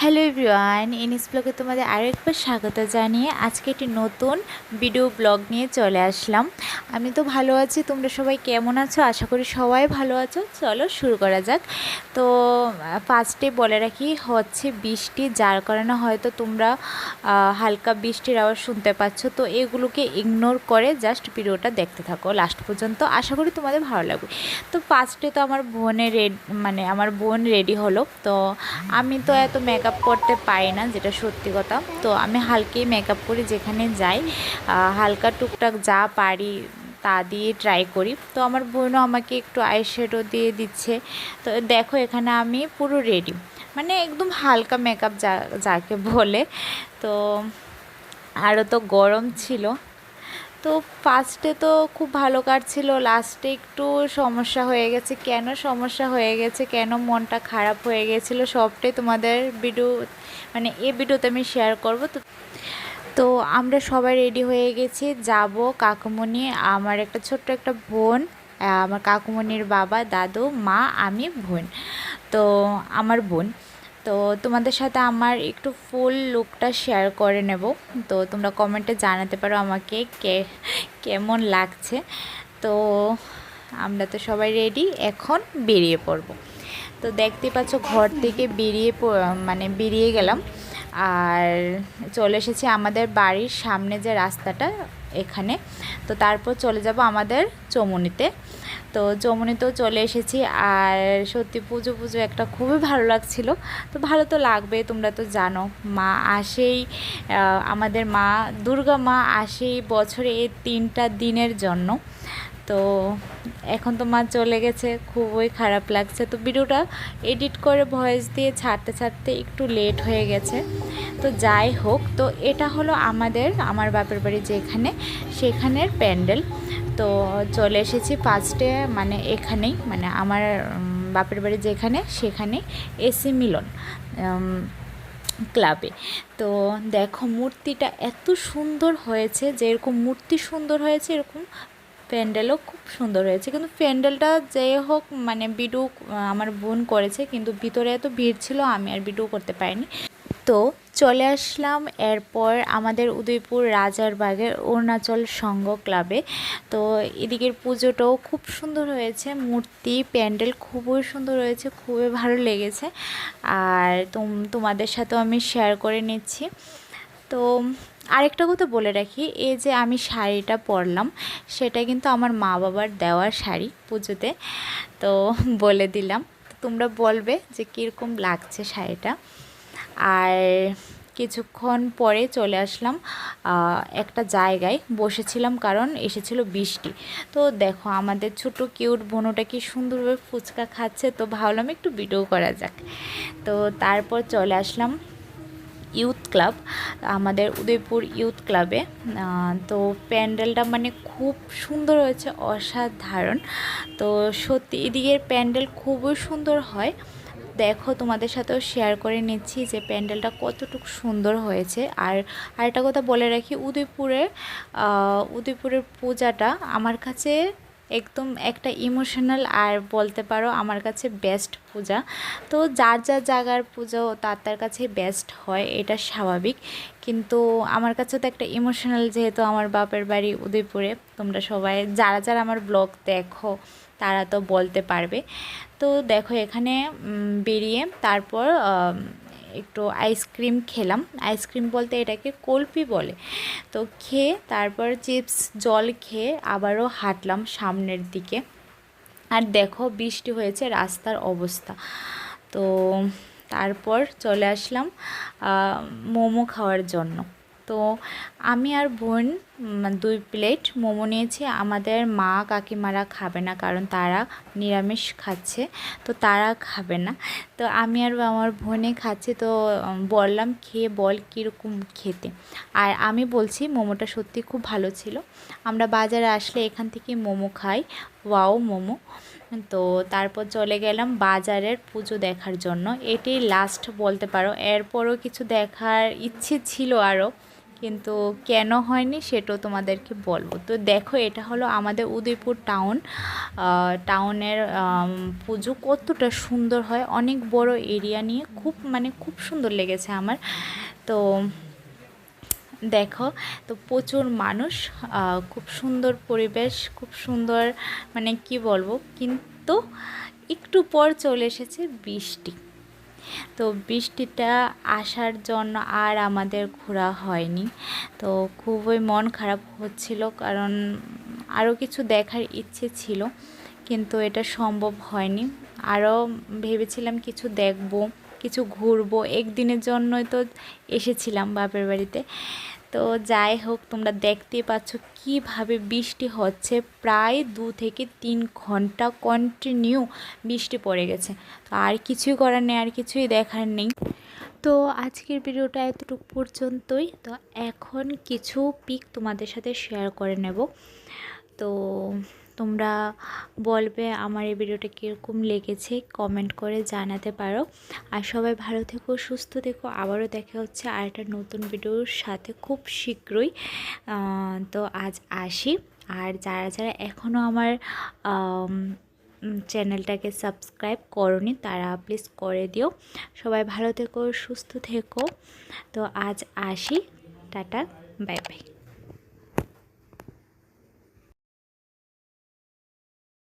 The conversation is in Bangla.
হ্যালো এভরিওয়ান ইনিস ব্লগে তোমাদের আরও একবার স্বাগত জানিয়ে আজকে একটি নতুন ভিডিও ব্লগ নিয়ে চলে আসলাম। আমি তো ভালো আছি, তোমরা সবাই কেমন আছো? আশা করি সবাই ভালো আছো। চলো শুরু করা যাক। তো ফার্স্টে বলে রাখি, হচ্ছে বৃষ্টি, যার কারণে হয়তো তোমরা হালকা বৃষ্টির আওয়াজ শুনতে পাচ্ছ। তো এগুলোকে ইগনোর করে জাস্ট ভিডিওটা দেখতে থাকো লাস্ট পর্যন্ত। আশা করি তোমাদের ভালো লাগবে। তো ফার্স্টে তো আমার বোনের মানে আমার বোন রেডি হলো। তো আমি তো এত মেকআপ করতে পারি না, যেটা সত্যি কথা। তো আমি হালকেই মেকআপ করি যেখানে যাই। হালকা টুকটাক যা পারি তা দিয়ে ট্রাই করি। তো আমার বোনও আমাকে একটু আইশ্যাডো দিয়ে দিচ্ছে। তো দেখো এখানে আমি পুরো রেডি মানে একদম হালকা মেকআপ যা, যাকে বলে। তো আরও তো গরম ছিল। তো ফার্স্টে তো খুব ভালো কাটছিল লাস্টে একটু সমস্যা হয়ে গেছে। কেন সমস্যা হয়ে গেছে? কেন মনটা খারাপ হয়ে গেছিল? সবটাই তোমাদের ভিডিও মানে এই ভিডিওতে আমি শেয়ার করব। তো তো আমরা সবাই রেডি হয়ে গেছি। যাব কাকুমণি, আমার একটা ছোট্ট একটা বোন আমার কাকুমণির বাবা, দাদু, মা, আমি, বোন। তো আমার বোন। তো তোমাদের সাথে আমার একটু ফুল লুকটা শেয়ার করে নেব। তো তোমরা কমেন্টে জানাতে পারো আমাকে কে, কেমন লাগছে। তো আমরা তো সবাই রেডি এখন বেরিয়ে পড়ব। তো দেখতে পাচ্ছ ঘর থেকে বেরিয়ে মানে বেরিয়ে গেলাম। আর চলে এসেছি আমাদের বাড়ির সামনে যে রাস্তাটা এখানে। তো তারপর চলে যাব আমাদের চমুনিতে। তো চমুনিতেও চলে এসেছি আর সত্যি পুজো পুজো একটা খুবই ভালো লাগছিল। তো ভালো তো লাগবে তোমরা তো জানো। মা আসেই আমাদের মা, দুর্গা মা আসেই বছরে এই তিনটা দিনের জন্য। তো এখন তো মা চলে গেছে, খুবই খারাপ লাগছে। তো ভিডিওটা এডিট করে ভয়েস দিয়ে ছাড়তে ছাড়তে একটু লেট হয়ে গেছে। তো যাই হোক, তো এটা হলো আমাদের, আমার বাপের বাড়ি যেখানে, সেখানের প্যান্ডেল। তো চলে এসেছি ফার্স্টে মানে এখানেই মানে আমার বাপের বাড়ি যেখানে সেখানে এসি মিলন ক্লাবে তো দেখো, মূর্তিটা এত সুন্দর হয়েছে যে এরকম মূর্তি সুন্দর হয়েছে, এরকম প্যান্ডেলও খুব সুন্দর হয়েছে। কিন্তু প্যান্ডেলটা যে হোক মানে বিডু আমার বোন করেছে, কিন্তু ভিতরে এত ভিড় ছিল, আমি আর ভিডিও করতে পারিনি। তো চলে আসলাম এরপর আমাদের উদয়পুর রাজারবাগের অরুণাচল সংঘ ক্লাবে তো এদিকের পুজোটাও খুব সুন্দর হয়েছে, মূর্তি, প্যান্ডেল খুবই সুন্দর হয়েছে, খুবই ভালো লেগেছে। আর তোম, তোমাদের সাথেও আমি শেয়ার করে নিচ্ছি। তো আরেকটা কথা বলে রাখি, এই যে আমি শাড়িটা পরলাম, সেটা কিন্তু আমার মা বাবার দেওয়ার শাড়ি পুজোতে, তো বলে দিলাম। তোমরা বলবে যে কীরকম লাগছে শাড়িটা। আর কিছুক্ষণ পরে চলে আসলাম একটা জায়গায় বসেছিলাম কারণ এসেছিল বৃষ্টি। তো দেখো আমাদের ছোট কিউট বোনটা কি সুন্দরভাবে ফুচকা খাচ্ছে, তো ভাবলাম একটু ভিডিও করা যাক। তো তারপর চলে আসলাম ইউথ ক্লাব, আমাদের উদয়পুর ইউথ ক্লাবে। তো প্যান্ডেলটা মানে খুব সুন্দর হয়েছে, অসাধারণ। তো সত্যি এদিকের প্যান্ডেল খুবই সুন্দর হয়। দেখো, তোমাদের সাথেও শেয়ার করে নিচ্ছি যে প্যান্ডেলটা কতটুকু সুন্দর হয়েছে। আর আরেকটা কথা বলে রাখি, উদয়পুরের উদয়পুরের পূজাটা আমার কাছে একদম একটা ইমোশনাল আর বলতে পারো আমার কাছে বেস্ট পূজা। তো যার যার জায়গার পুজো তার তার কাছে বেস্ট হয়, এটা স্বাভাবিক। কিন্তু আমার কাছে তো একটা ইমোশনাল যেহেতু আমার বাপের বাড়ি উদয়পুরে। তোমরা সবাই, যারা যারা আমার ব্লগ দেখো, তারা তো বলতে পারবে। তো দেখো এখানে বেরিয়ে তারপর একটু আইসক্রিম খেলাম। আইসক্রিম বলতে এটাকে কলপি বলে। তো খেয়ে তারপর চিপস জল খেয়ে আবারও হাঁটলাম সামনের দিকে। আর দেখো বৃষ্টি হয়েছে, রাস্তার অবস্থা। তো তারপর চলে আসলাম মোমো খাওয়ার জন্য। তো আমি আর বোন দুই প্লেট মোমো নিয়েছি। আমাদের মা কাকিমারা খাবে না কারণ তারা নিরামিষ খাচ্ছে, তো তারা খাবে না। তো আমি আর আমার বোনে খাচ্ছি, তো বললাম খেয়ে বল কীরকম খেতে। আর আমি বলছি মোমোটা সত্যি খুব ভালো ছিল। আমরা বাজারে আসলে এখান থেকে মোমো খাই, ওয়াও মোমো। তো তারপর চলে গেলাম বাজারের পুজো দেখার জন্য। এটি লাস্ট বলতে পারো। এরপরও কিছু দেখার ইচ্ছে ছিল আরও। কিন্তু কেন হয়নি সেটাও তোমাদেরকে বলব। তো দেখো, এটা হলো আমাদের উদয়পুর টাউন টাউনের পুজো কতটা সুন্দর হয়। অনেক বড় এরিয়া নিয়ে খুব মানে খুব সুন্দর লেগেছে আমার। তো দেখো, তো প্রচুর মানুষ খুব সুন্দর পরিবেশ, খুব সুন্দর মানে কি বলব, কিন্তু একটু পর চলে এসেছে বৃষ্টি। তো বৃষ্টিটা আসার জন্য আর আমাদের ঘোরা হয়নি। তো খুবই মন খারাপ হচ্ছিল কারণ আরও কিছু দেখার ইচ্ছে ছিল, কিন্তু এটা সম্ভব হয়নি। আরও ভেবেছিলাম কিছু দেখব, কিছু ঘুরবো। একদিনের জন্যই তো এসেছিলাম বাপের বাড়িতে। তো যাই হোক, তোমরা দেখতে পাচ্ছ কীভাবে বৃষ্টি হচ্ছে। প্রায় দু থেকে তিন ঘণ্টা কন্টিনিউ বৃষ্টি পড়ে গেছে। তো আর কিছুই করার নেই, আর কিছুই দেখার নেই। তো আজকের ভিডিওটা এতটুকু পর্যন্তই। তো এখন কিছু পিক তোমাদের সাথে শেয়ার করে নেব। তো তোমরা বলবে আমার এই ভিডিওটা কীরকম লেগেছে কমেন্ট করে জানাতে পারো। আর সবাই ভালো থেকো, সুস্থ থেকো, আবারও দেখা হচ্ছে আর একটা নতুন ভিডিওর সাথে খুব শীঘ্রই। তো আজ আসি। আর যারা যারা এখনও আমার চ্যানেলটাকে সাবস্ক্রাইব করনি, তারা প্লিজ করে দিও। সবাই ভালো থেকো, সুস্থ থেকো। তো আজ আসি। Tata bye bye